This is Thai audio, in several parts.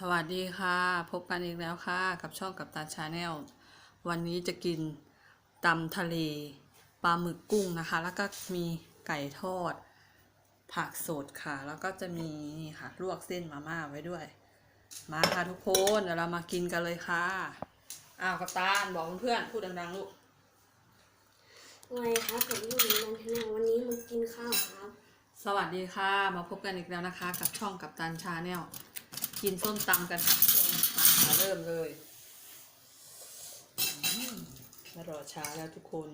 สวัสดีค่ะ พบกันอีกแล้วค่ะ กับช่องกับตาชาแนลวันนี้จะกินตำทะเลปลาหมึกกุ้งนะคะ แล้วก็มีไก่ทอด ผักสดค่ะ แล้วก็จะมีนี่ค่ะลวกเส้นมาม่าไว้ด้วย มาค่ะทุกคนเดี๋ยวเรามากินกันเลยค่ะอ้าวกับตาลบอกเพื่อนๆพูดดังๆลูกไงครับผมอยู่ในนันทนาวันนี้มากินข้าวครับ สวัสดีค่ะ มาพบกันอีกแล้วนะคะ กับช่องกับตันชาแนล กินส้มตำกันค่ะทุกคนมาค่เริ่มเลยมไม่รอช้าแล้วทุกคน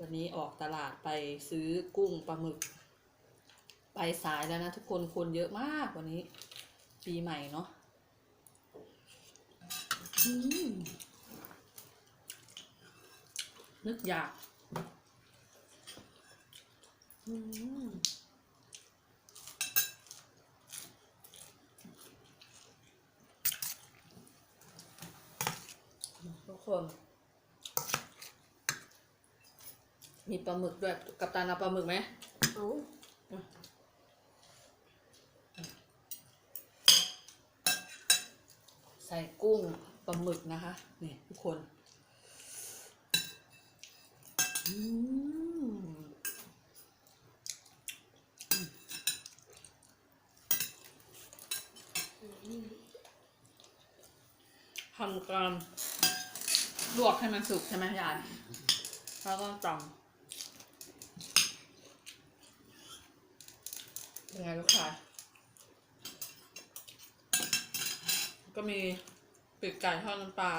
วันนี้ออกตลาดไปซื้อกุ้งปลาหมึก ไปสายแล้วนะทุกคนคนเยอะมากวันนี้ ปีใหม่เนาะนึกอยาก อืม คน มีปลาหมึกด้วย กับตาลเอาปลาหมึกไหมเอาใส่กุ้งปลาหมึกนะคะ นี่ทุกคนอืมทำการ ลวกให้มันสุกใช่ไหมยายแล้วก็ตำยังไงลูกชาก็มีปีกไก่ทอดน้ำปลา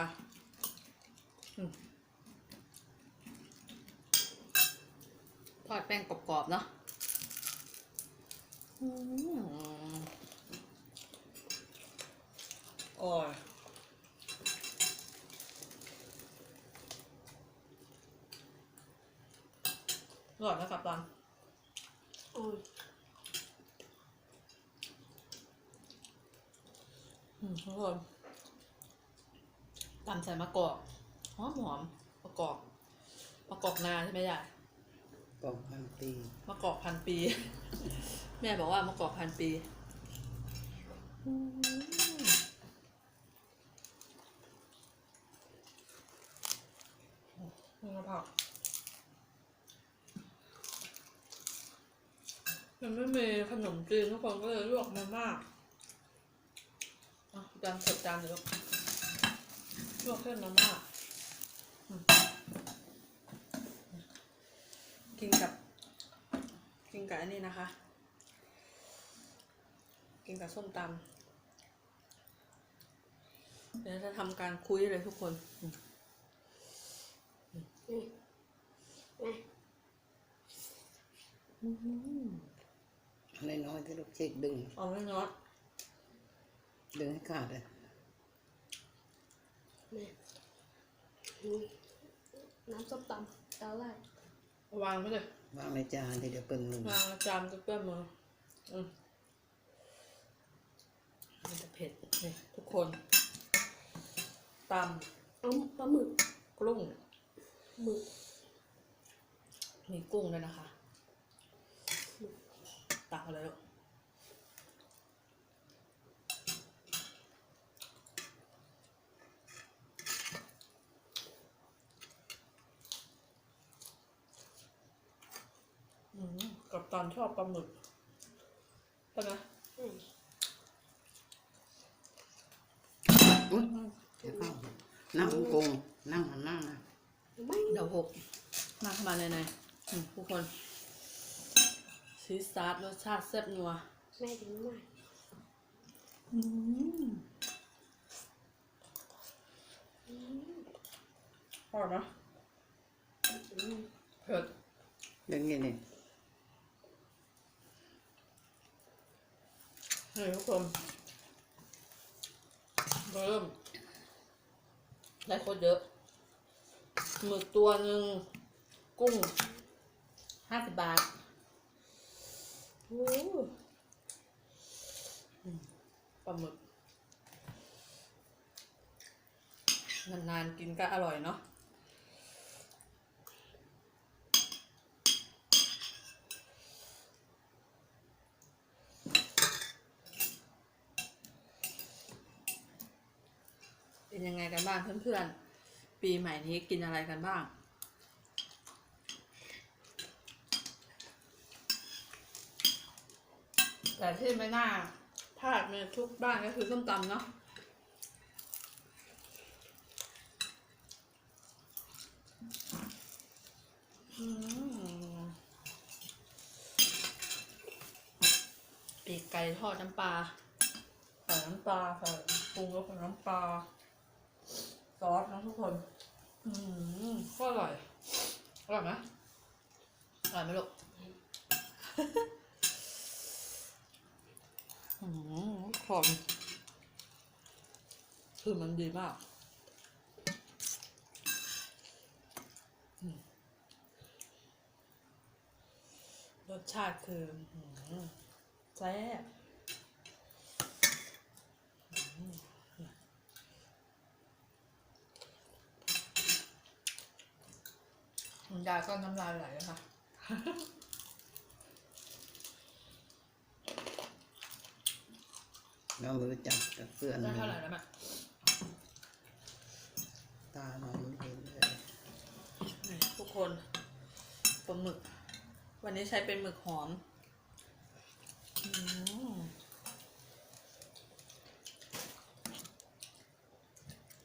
ทอดแป้งกรอบๆเนาะอืมโอ้ย ร่อยไหมกับตันโอ้ยอืมทุกคนตำใส่มะกอกหอมหอมมะกอกมะกอกนาใช่ไหมยายกองพันปีมะกอกพันปี แม่บอกว่ามะกอกพันปีอืมนี่กระเพร มันไม่มีขนมจีนทุกคนก็เลยลวกมาม่าอะจานเสร็จจานเดี๋ยวลวกเส้นมาม่ากินกับ กินกับอันนี้นะคะ กินกับส้มตำเดี๋ยวจะทำการคุยเลยทุกคนอืมนี่ นะอะไรน้อยที่ลูกเช็คดึง เอาไม่น็อตดึงให้ขาดเลยนี่นี่น้ำส้มตำดาวไล่วางไว้เลยวางในจานที่เดี๋ยวเปิ้ลลงวางจานก็เปื้อนมืออืมมันจะเผ็ดนี่ทุกคนตเอาปลาหมึกำกุ้งหมึกมีกุ้งด้วยนะคะ ตักเอาเลยลูกอืมกับตอนชอบปลาหมึกเป็นไงอืมอุ๊ยเดี๋ยวเข้านั่งกงนั่งหันหน้านะไม่เดี๋ยวหกมาเข้ามาในในๆอืมทุกคน ซีซาร์รสชาติแซ่บนัว แม่ถึงไม่อืมอร่อยไหมอืมเผ็ดดึงอยังไงนี่ทุกคนเริ่มได้โคตรเยอะหมึกตัวหนึ่งกุ้งห้าสิบบาทโอ้อืม ปลาหมึกนานๆกินก็อร่อยเนาะเป็นยังไงกันบ้างเพื่อนๆ ปีใหม่นี้กินอะไรกันบ้าง แต่ที่ไม่น่าพลาดในทุกบ้านก็คือส้มตำเนาะอืมปีกไก่ทอดน้ำปลาใส่น้ำปลาใส่ปรุงรสกับน้ำปลาซอสนะทุกคน อืมก็อร่อย อร่อยไหมอร่อยไหมลูก อืมทุกคนคือมันดีมาก รสชาติคือแซ่บคุณยายก็น้ำลายไหลแล้วค่ะ เรารู้จักกับเพื่อนได้เท่าไหร่แล้วแม่ตาเราไม่เห็นเลยนี่ทุกคนปลาหมึก วันนี้ใช้เป็นหมึกหอมอืม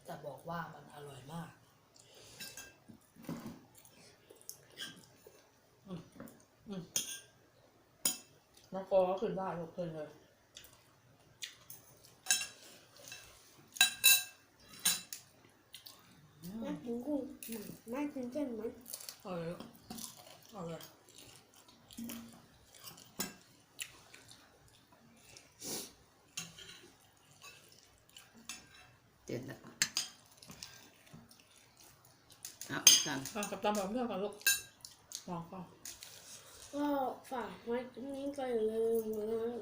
จะบอกว่ามันอร่อยมากอืมอืมน้องโกก็ขึ้นได้ลูกขึ้นเลย แม่ กินกุ้งแม่กินเส้นไหมเอาเลยเอาเลยเจ็ดแล้วเอากันอะกับตามแบบเพื่อนกันลูกมองก่อนก็ฝากไว้ตรงนี้ก็อย่าลืม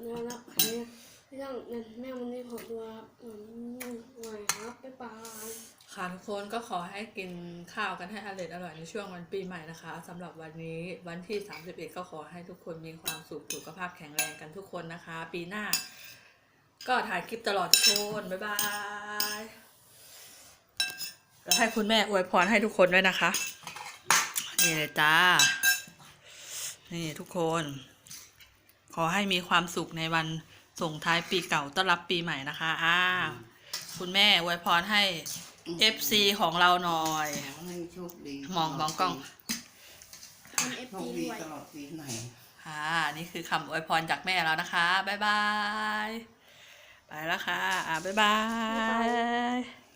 นะนะนะเรื่องนั้นแม่วันนี้ขอตัวอืมหน่อยครับบ๊ายบาย ค่ะทุกคนก็ขอให้กินข้าวกันให้อร่อยอร่อยในช่วงวันปีใหม่นะคะสำหรับวันนี้วันที่ 31 ก็ขอให้ทุกคนมีความสุขสุขภาพแข็งแรงกันทุกคนนะคะ ปีหน้า ก็ถ่ายคลิปตลอดทุกคนบ๊ายบายแล้วให้คุณแม่อวยพรให้ทุกคนด้วยนะคะ นี่เลยจ้า นี่ทุกคน ขอให้มีความสุขในวันส่งท้ายปีเก่าต้อนรับปีใหม่นะคะอ้าวคุณแม่อวยพรให้ FC ของเราหน่อย ขอให้โชคดีมองมองกล้องทำเอฟโชคซีดีด้วย ตลอดปีใหม่ค่ะนี่คือคำอวยพรจากแม่แล้วนะคะ บ๊ายบาย ไปแล้วค่ะ อ่าบ๊ายบาย